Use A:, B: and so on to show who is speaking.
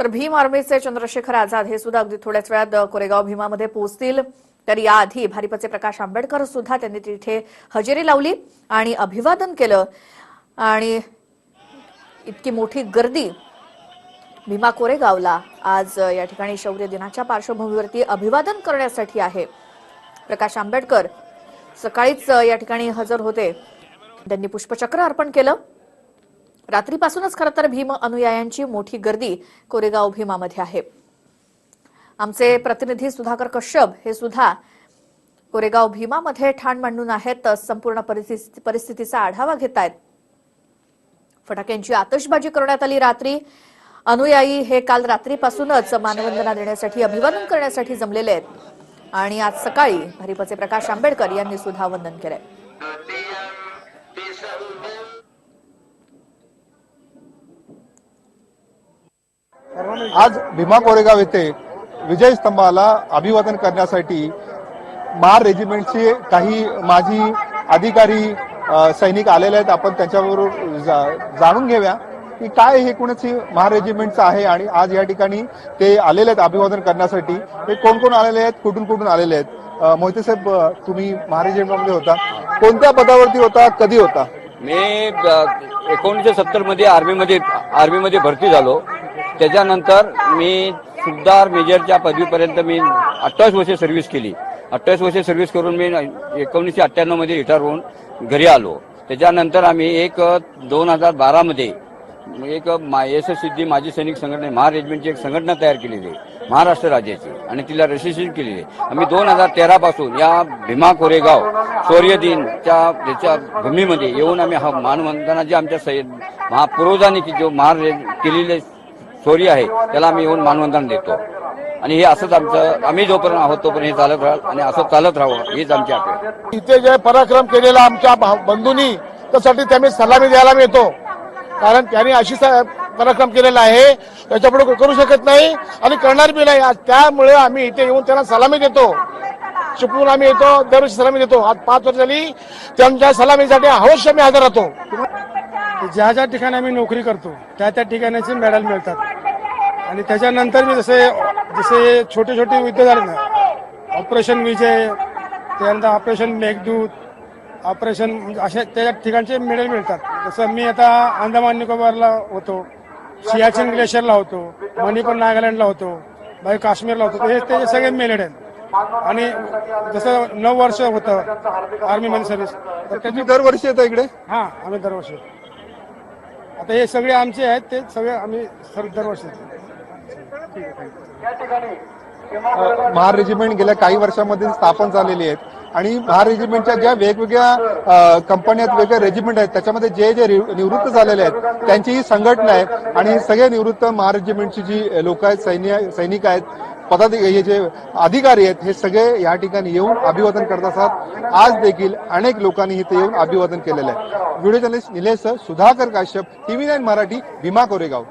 A: तर भीम आर्मीचे चंद्रशेखर आझाद हे सुद्धा अगदी थोड्याच वेळात कोरेगाव भीमामध्ये पोहोचतील. तर याआधी भारिपचे प्रकाश आंबेडकर सुद्धा त्यांनी तिथे हजेरी लावली आणि अभिवादन केलं. आणि इतकी मोठी गर्दी भीमा कोरेगावला आज या ठिकाणी शौर्य दिनाच्या पार्श्वभूमीवरती अभिवादन करण्यासाठी आहे. प्रकाश आंबेडकर सकाळीच या ठिकाणी हजर होते. त्यांनी पुष्पचक्र अर्पण केलं. रात्रीपासूनच खरं तर भीम अनुयायांची मोठी गर्दी कोरेगाव भीमामध्ये आहे. आमचे प्रतिनिधी सुधाकर कश्यप हे सुद्धा कोरेगाव भीमामध्ये ठाण मांडून आहेत. संपूर्ण परिस्थिती- परिस्थितीचा आढावा घेत आहेत फटाक्यांची आतषबाजी करण्यात आली रात्री. अनुयायी हे काल रात्रीपासूनच मानवंदना देण्यासाठी अभिवादन करण्यासाठी जमलेले आहेत. आणि आज सकाळी भारिपचे प्रकाश आंबेडकर यांनी सुद्धा वंदन केलंय.
B: आज भीमा कोरेगाव येथे विजय स्तंभाला अभिवादन करण्यासाठी महार रेजिमेंटचे काही माजी अधिकारी सैनिक आलेले आहेत. आपण त्यांच्याबरोबर जा- जाणून घेऊया की काय हे कोणाची महार रेजिमेंटचं आहे आणि आज या ठिकाणी ते आलेले आहेत अभिवादन करण्यासाठी. ते कोण कोण आलेले आहेत? कुठून कुठून आलेले आहेत? मोहिते साहेब तुम्ही महार रेजिमेंटमध्ये होता. कोणत्या पदावरती होता? कधी होता?
C: मी एकोणीसशे सत्तरमध्ये आर्मीमध्ये आर्मीमध्ये भरती झालो. त्याच्यानंतर मी सुद्धार मेजरच्या पदवीपर्यंत मी अठ्ठावीस वर्षे सर्व्हिस केली. अठ्ठावीस वर्षे सर्व्हिस करून मी एकोणीसशे अठ्ठ्याण्णवमध्ये रिटायर होऊन घरी आलो. त्याच्यानंतर आम्ही एक दोन हजार बारामध्ये एक एस एस सिद्धी माजी सैनिक संघटना महा रेजिमेंटची एक संघटना तयार केलेली आहे. महाराष्ट्र राज्याची. आणि तिला रजिस्ट्रेशन केलेली आहे. आम्ही दोन हजार तेरा पासून या भीमा कोरेगाव शौर्य दिनच्या त्याच्या भूमीमध्ये येऊन आम्ही हा मानवंदना जे आमच्या सै महापूर्वजांनी की जो महार रे- केलेले शौर्य आहे त्याला आम्ही येऊन मानवंदना देतो. आणि हे असंच आमचं आम्ही जोपर्यंत आहोत तोपर्यंत हे चालत राहाल आणि असं चालत राहावं हीच आमची अपेक्षा
D: इथे जे पराक्रम केलेला आमच्या बंधूंनी त्यासाठी त्यांनी सलामी द्यायला मिळतो. कारण त्यांनी अशी स- पराक्रम केलेला आहे. त्याच्यापुढे करू शकत नाही आणि करणार बी नाही. आज त्यामुळे आम्ही इथे येऊन त्यांना सलामी देतो. चुकून आम्ही येतो दरवर्षी सलामी देतो. आज पाच वर्ष झाली त्यांच्या सलामीसाठी अवश्य मी हजर राहतो.
E: ज्या ज्या ठिकाणी आम्ही नोकरी करतो त्या त्या ठिकाणाचे मेडल मिळतात. आणि त्याच्यानंतर मी जसे जसे छोटे छोटे युद्ध झाले ना ऑपरेशन विजय त्यानंतर ऑपरेशन मेघदूत ऑपरेशन म्हणजे अशा त्या ठिकाणचे मेडल मिळतात. जसं मी आता अंदमान निकोबारला होतो सियाचिन ग्लेशियरला होतो मणिपूर नागालँडला होतो बाई काश्मीरला होतो. हे त्याचे सगळे मेडल आहेत. आणि जसं नऊ वर्ष होतं आर्मीमध्ये सर्व्हिस तर त्याची
B: दरवर्षी येता इकडे?
E: हा आम्ही दरवर्षी आता हे सगळे आमचे आहेत ते सगळे आम्ही सर दरवर्षी
B: महार रेजिमेंट गेल्या काही वर्षामध्ये स्थापन झालेली आहेत. आणि हा रेजिमेंटच्या ज्या वेगवेगळ्या कंपन्यात कंपन्या आहेत रेजिमेंट आहेत त्याच्यामध्ये जे जे निवृत्त झालेले आहेत त्यांची ही संघटना आहे. आणि सगळे निवृत्त महारेजिमेंटची जी लोक आहेत सैन्य सैनिक आहेत पदाधिकारी हे जे अधिकारी आहेत हे सगळे या ठिकाणी येऊन अभिवादन करत असतात. आज देखील अनेक लोकांनी इथे येऊन अभिवादन केलेलं आहे. Video journalist Nilesh Sudhakar Kashyap TV nine Marathi Bhima Koregaon.